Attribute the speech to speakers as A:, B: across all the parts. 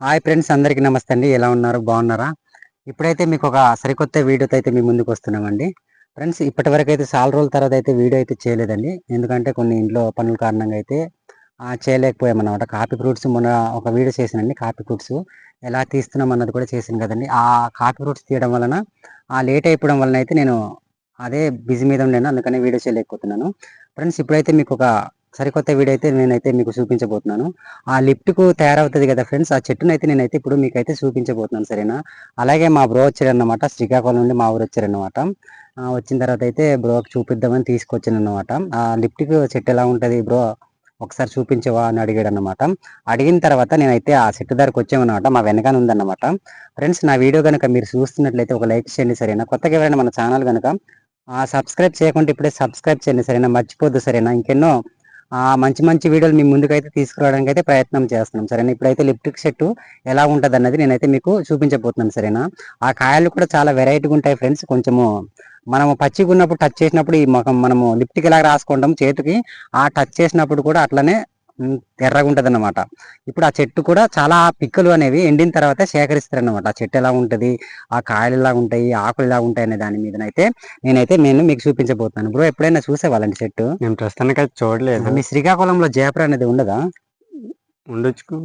A: Hi friends అందరికీ నమస్తే అండి ఎలా ఉన్నారు? బాగున్నారా? ఇప్పుడైతే మీకు ఒక సరికొత్త వీడియోతో అయితే మీ ముందుకు వస్తున్నామండి. ఫ్రెండ్స్ ఇప్పటి వరకు అయితే చాలా రోజుల తర్వాత అయితే వీడియో అయితే చేయలేదండి. ఎందుకంటే కొన్ని ఇంట్లో పనుల కారణంగా అయితే చేయలేకపోయామన్నమాట. కాపీ ఫ్రూట్స్ మొన్న ఒక వీడియో చేసానండి కాపీ ఫ్రూట్స్ ఎలా తీస్తున్నాం అన్నది కూడా చేసాను కదండి. ఆ కాపీ ఫ్రూట్స్ తీయడం వలన ఆ లేట్ అయిపోవడం వలన అయితే నేను అదే బిజీ మీద ఉండేను. అందుకని వీడియో చేయలేకపోతున్నాను. ఫ్రెండ్స్ ఇప్పుడైతే మీకు ఒక సరికొత్త వీడియో అయితే నేనైతే మీకు చూపించబోతున్నాను. ఆ లిఫ్ట్కు తయారవుతుంది కదా ఫ్రెండ్స్ ఆ చెట్టును అయితే నేనైతే ఇప్పుడు మీకైతే చూపించబోతున్నాను సరేనా? అలాగే మా బ్రో వచ్చారన్నమాట శ్రీకాకుళం నుండి మా ఊరు వచ్చారన్నమాట. వచ్చిన తర్వాత అయితే బ్రోకి చూపిద్దామని తీసుకొచ్చాను అనమాట ఆ లిఫ్ట్కి చెట్టు ఎలా ఉంటుంది బ్రో? ఒకసారి చూపించవా అని అడిగాడు అనమాట అడిగిన తర్వాత నేనైతే ఆ చెట్టు దగ్గరకు వచ్చామన్నమాట మా వెనకాల ఉందన్నమాట. ఫ్రెండ్స్ నా వీడియో కనుక మీరు చూస్తున్నట్లయితే ఒక లైక్ చేయండి సరేనా? కొత్తగా ఎవరైనా మన ఛానల్ కనుక సబ్స్క్రైబ్ చేయకుండా ఇప్పుడే సబ్స్క్రైబ్ చేయండి సరేనా? మర్చిపోద్దు సరేనా? ఇంకెన్నో మంచి మంచి వీడియోలు మీ ముందుకైతే తీసుకురావడానికి అయితే ప్రయత్నం చేస్తున్నాం సరేనా? ఇప్పుడైతే లిప్టిక్ చెట్టు ఎలా ఉంటుంది అన్నది నేనైతే మీకు చూపించబోతున్నాను సరేనా? ఆ కాయలు కూడా చాలా వెరైటీగా ఉంటాయి ఫ్రెండ్స్ కొంచెము మనము పచ్చిగా ఉన్నప్పుడు టచ్ చేసినప్పుడు ఈ మొఖం మనము లిప్టిక్ ఎలా రాసుకుంటాం చేతికి ఆ టచ్ చేసినప్పుడు కూడా అట్లనే ఎర్రగా ఉంటది అన్నమాట ఇప్పుడు ఆ చెట్టు కూడా చాలా పిక్కలు అనేవి ఎండిన తర్వాత సేకరిస్తారు అన్నమాట ఆ చెట్టు ఎలా ఉంటది? ఆ కాయలు ఎలా ఉంటాయి? ఆకులు ఎలా ఉంటాయి అనే దాని మీదనైతే నేనైతే నేను మీకు చూపించబోతున్నాను. బ్రో ఎప్పుడైనా చూసేవాళ్ళండి చెట్టు?
B: నేను ప్రస్తుతానికి చూడలేదు.
A: మీ శ్రీకాకుళంలో జయప్ర అనేది ఉండదా?
B: ఉండొచ్చు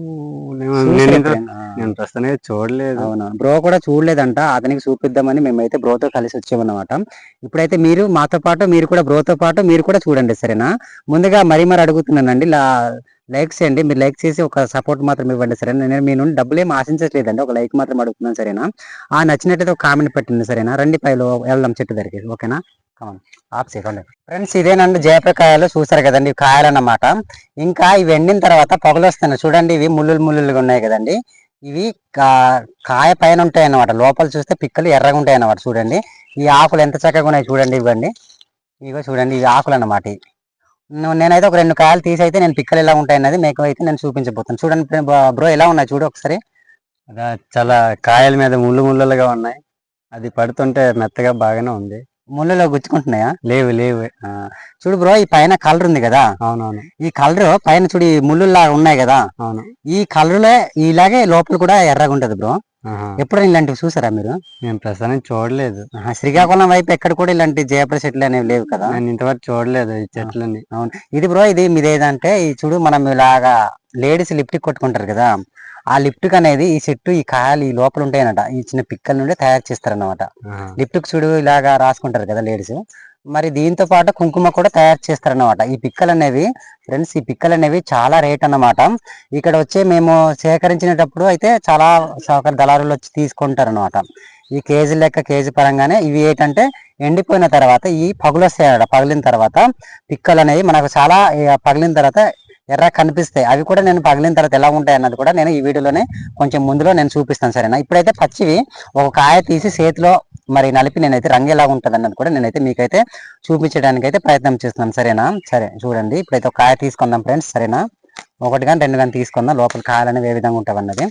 B: నేను ప్రస్తుతానికి చూడలేదు.
A: అవునా? బ్రో కూడా చూడలేదంట. అతనికి చూపిద్దామని మేమైతే బ్రోతో కలిసి వచ్చామన్నమాట. ఇప్పుడైతే మీరు మాతో పాటు మీరు కూడా బ్రోతో పాటు మీరు కూడా చూడండి సరేనా? ముందుగా మరీ మరి అడుగుతున్నానండి. లైక్ చేయండి. మీరు లైక్ చేసి ఒక సపోర్ట్ మాత్రం ఇవ్వండి సరేనా? నేను మీ నుండి డబ్బులు ఏం ఆశించట్లేదండి. ఒక లైక్ మాత్రం అడుగుతున్నాను సరేనా? ఆ నచ్చినట్టయితే ఒక కామెంట్ పెట్టండి సరేనా? రండి పైలో వెళ్దాం చెట్టు దగ్గరికి ఓకేనా? కమన్ చేయండి ఫ్రెండ్స్ ఇదేనండి జయప్రకాయలు చూసారు కదండి కాయలు అన్నమాట ఇంకా ఇవి ఎండిన తర్వాత పొగలు వస్తున్నాయి. చూడండి ఇవి ముళ్ళులు ముళ్ళులుగా ఉన్నాయి కదండి. ఇవి కా- కాయ పైన ఉంటాయి అన్నమాట లోపల చూస్తే పిక్కలు ఎర్రగా ఉంటాయి అన్నమాట చూడండి. ఈ ఆకులు ఎంత చక్కగా ఉన్నాయి చూడండి ఇవ్వండి. ఇగో చూడండి ఇవి ఆకులు అన్నమాట నేనైతే ఒక రెండు కాయలు తీసి అయితే నేను పిక్కలు ఎలా ఉంటాయి అన్నది మీకు అయితే నేను చూపించబోతాను. చూడండి బ్రో ఎలా ఉన్నాయి చూడు ఒకసారి.
B: చాలా కాయల మీద ముళ్ళు ముళ్ళులుగా ఉన్నాయి. అది పడుతుంటే మెత్తగా బాగానే ఉంది.
A: ముళ్ళలో గుచ్చుకుంటున్నాయా?
B: లేవు లేవు.
A: చూడు బ్రో ఈ పైన కలర్ ఉంది కదా.
B: అవునవును.
A: ఈ కలర్ పైన చూడు ఈ ముళ్ళులాగా ఉన్నాయి కదా.
B: అవును.
A: ఈ కలర్లో ఇలాగే లోపల కూడా ఎర్రగా ఉంటది బ్రో.
B: ఆహా.
A: ఎప్పుడైనా ఇలాంటివి చూసారా మీరు?
B: నేను ప్రస్తుతానికి చూడలేదు.
A: శ్రీకాకుళం వైపు ఎక్కడ కూడా ఇలాంటి జయప్ర చెట్లు అనేవి లేవు కదా.
B: నేను ఇంతవరకు చూడలేదు ఈ చెట్లని
A: అవును. ఇది బ్రో ఇది మీది ఏదంటే ఈ చూడు మనం ఇలాగా లేడీస్ లిప్టిక్ కొట్టుకుంటారు కదా. ఆ లిప్టిక్ అనేది ఈ చెట్టు ఈ కాయలు ఈ లోపల ఉంటాయన్నట ఈ చిన్న పిక్కల నుండి తయారు చేస్తారన్నమాట. లిప్టిక్ చూడు ఇలాగా రాసుకుంటారు కదా లేడీస్. మరి దీంతో పాటు కుంకుమ కూడా తయారు చేస్తారన్నమాట. ఈ పిక్కలు అనేవి ఫ్రెండ్స్ ఈ పిక్కలు అనేవి చాలా రేట్ అన్నమాట. ఇక్కడ వచ్చే మేము సేకరించినప్పుడు అయితే చాలా దళారులు వచ్చి తీసుకుంటారు అనమాట ఈ కేజీ లెక్క కేజీ పరంగానే ఇవి ఏంటంటే ఎండిపోయిన తర్వాత ఈ పగులు వస్తాయన్నమాట పగిలిన తర్వాత పిక్కలు అనేవి మనకు చాలా పగిలిన తర్వాత ఎర్ర కనిపిస్తాయి. అవి కూడా నేను పగిలిన తర్వాత ఎలా ఉంటాయి అన్నది కూడా నేను ఈ వీడియోలోనే కొంచెం ముందులో నేను చూపిస్తాను సరేనా? ఇప్పుడైతే పచ్చివి ఒక కాయ తీసి చేతిలో మరి నలిపి నేనైతే రంగు ఎలా ఉంటుంది అన్నది కూడా నేనైతే మీకైతే చూపించడానికి అయితే ప్రయత్నం చేస్తున్నాను సరేనా? సరే చూడండి. ఇప్పుడైతే ఒక కాయ తీసుకుందాం ఫ్రెండ్స్ సరేనా? ఒకటి కానీ రెండు కానీ తీసుకుందాం. లోపల కాయలు అనేవి ఏ విధంగా ఉంటాయి అన్నది.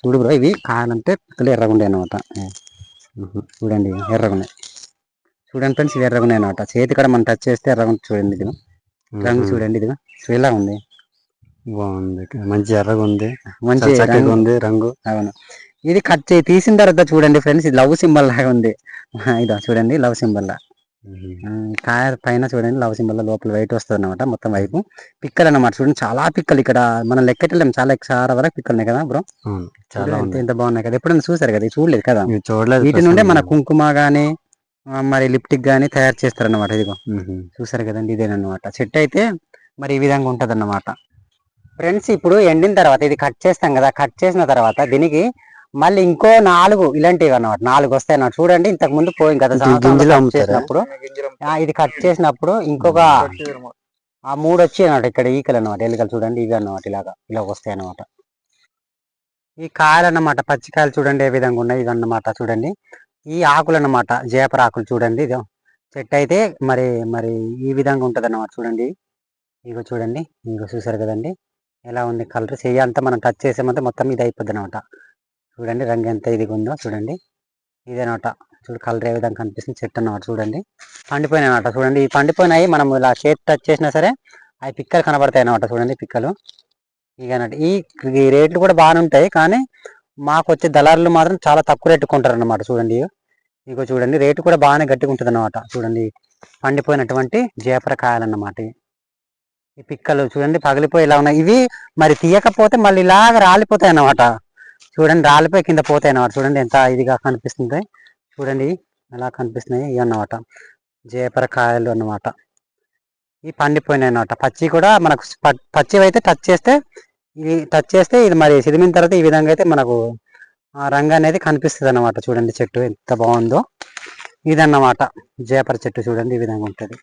A: చూడు బ్రో ఇవి కాయాలంటే పిక్కలు ఎర్రగా ఉండే అనమాట చూడండి ఎర్రగా ఉన్నాయి. చూడండి ఫ్రెండ్స్ ఇవి ఎర్రగా ఉన్నాయి అనమాట చేతి కూడా మనం టచ్ చేస్తే ఎర్రగా చూడండి. ఇది రంగు. చూడండి ఇది ఇలా ఉంది.
B: బాగుంది. మంచి ఎర్రగా ఉంది.
A: మంచి
B: చక్కగా. ఉంది రంగు.
A: అవును. ఇది కట్ చేసి తీసిన తర్వాత చూడండి ఫ్రెండ్స్ ఇది లవ్ సింబల్ లాగా ఉంది. ఇదో చూడండి లవ్ సింబల్ లా. కాయ పైన చూడండి లవ్ సింబల్ లోపల వైట్ వస్తుంది అనమాట మొత్తం వైపు. పిక్కలు అన్నమాట చూడండి చాలా పిక్కలు ఇక్కడ. మనం లెక్కట్లేం చాలా చాలా వరకు పిక్కలు ఉన్నాయి కదా బ్రో.
B: చాలా
A: ఎంత బాగున్నాయి కదా. ఎప్పుడైనా చూసారు కదా? చూడలేదు కదా?
B: చూడలేదు
A: వీటి నుండే మన. కుంకుమ గానీ మరి లిప్టిక్ గానీ తయారు చేస్తారన్నమాట ఇదిగో.
B: మ్మ్.
A: చూసారు కదండి ఇదేనమాట చెట్టు అయితే మరి ఈ విధంగా ఉంటది అన్నమాట ఫ్రెండ్స్ ఇప్పుడు ఎండిన తర్వాత ఇది కట్ చేస్తాం కదా కట్ చేసిన తర్వాత దీనికి మళ్ళీ ఇంకో నాలుగు ఇలాంటివి అన్నమాట నాలుగు వస్తాయి అన్నమాట చూడండి ఇంతకు ముందు పోయి గత
B: ఇది
A: సంవత్సరంలో
B: గింజలు
A: cut
B: అమ్ముతారా?
A: చేసినప్పుడు ఇది కట్ చేసినప్పుడు ఇంకొక ఆ మూడు వచ్చాయి అన్నమాట ఇక్కడ ఈకలు అన్నమాట ఎలుకలు చూడండి ఇవి అన్నమాట ఇలాగా ఇలా వస్తాయి అన్నమాట ఈ కాయలు అన్నమాట పచ్చికాయలు చూడండి ఏ విధంగా ఉన్నాయి ఇవి అన్నమాట చూడండి. ఈ ఆకులు అన్నమాట జేపర ఆకులు చూడండి. ఇదో చెట్టు అయితే మరి మరి ఈ విధంగా ఉంటుంది అన్నమాట చూడండి. ఇగో చూడండి. ఇగో చూసారు కదండి. ఎలా ఉంది కలర్. చెయ్యి అంతా మనం టచ్ చేసామంటే మొత్తం ఇది అయిపోద్ది అనమాట చూడండి రంగు ఎంత ఇదిగా ఉందో చూడండి. ఇదేనమాట చూడు కలర్ ఏ విధంగా కనిపిస్తుంది చెట్టు అన్నమాట చూడండి. పండిపోయినాయి చూడండి. ఈ పండిపోయినాయి మనం ఇలా చేతి టచ్ చేసినా సరే అవి పిక్కలు కనబడతాయి అన్నమాట చూడండి పిక్కలు. ఇక అన్నట్టు ఈ ఈ రేట్లు కూడా బాగానే ఉంటాయి కానీ మాకు వచ్చే దళారులు మాత్రం చాలా తక్కువ రేటు కొంటారు అనమాట చూడండి. ఇగో చూడండి రేటు కూడా బాగానే గట్టిగా ఉంటుంది అన్నమాట చూడండి. పండిపోయినటువంటి జేపర కాయలు అన్నమాట ఈ పిక్కలు చూడండి పగిలిపోయి ఇలా ఉన్నాయి. ఇవి మరి తీయకపోతే మళ్ళీ ఇలాగ రాలిపోతాయి అన్నమాట. చూడండి రాలిపోయి కింద పోతాయి అన్నమాట. చూడండి ఎంత ఇదిగా కనిపిస్తుంది. చూడండి ఎలా కనిపిస్తున్నాయి ఇవి అన్నమాట. జేపర కాయలు అన్నమాట. ఇవి పండిపోయినాయి అన్నమాట. పచ్చి కూడా మనకు ప- పచ్చివి అయితే టచ్ చేస్తే ఇది టచ్ చేస్తే ఇది మరి సిదిమిన తర్వాత ఈ విధంగా అయితే మనకు ఆ రంగు అనేది కనిపిస్తుంది అన్నమాట చూడండి చెట్టు ఎంత బాగుందో. ఇదన్నమాట. జేపర చెట్టు చూడండి ఈ విధంగా ఉంటుంది.